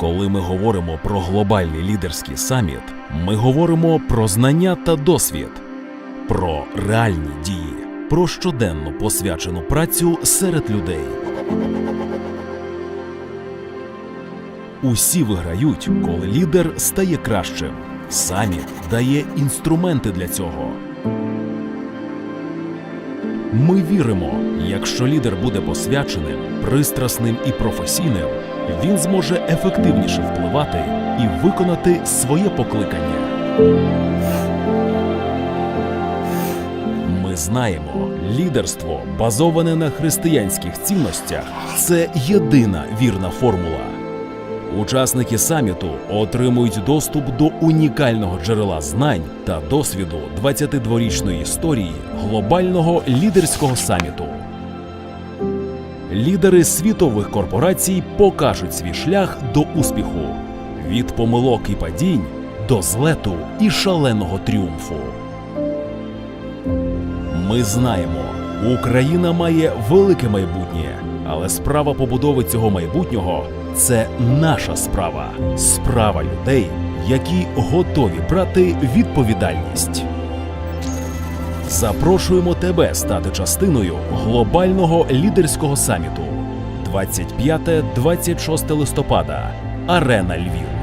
Коли ми говоримо про глобальний лідерський саміт, ми говоримо про знання та досвід, про реальні дії, про щоденну посвячену працю серед людей. Усі виграють, коли лідер стає кращим. Саміт дає інструменти для цього. Ми віримо, якщо лідер буде посвяченим, пристрасним і професійним, він зможе ефективніше впливати і виконати своє покликання. Ми знаємо, лідерство, базоване на християнських цінностях, це єдина вірна формула. Учасники саміту отримують доступ до унікального джерела знань та досвіду 22-річної історії глобального лідерського саміту. Лідери світових корпорацій покажуть свій шлях до успіху від помилок і падінь до злету і шаленого тріумфу. Ми знаємо, Україна має велике майбутнє, але справа побудови цього майбутнього це наша справа, справа людей, які готові брати відповідальність. Запрошуємо тебе стати частиною глобального лідерського саміту 25-26 листопада. Арена Львів.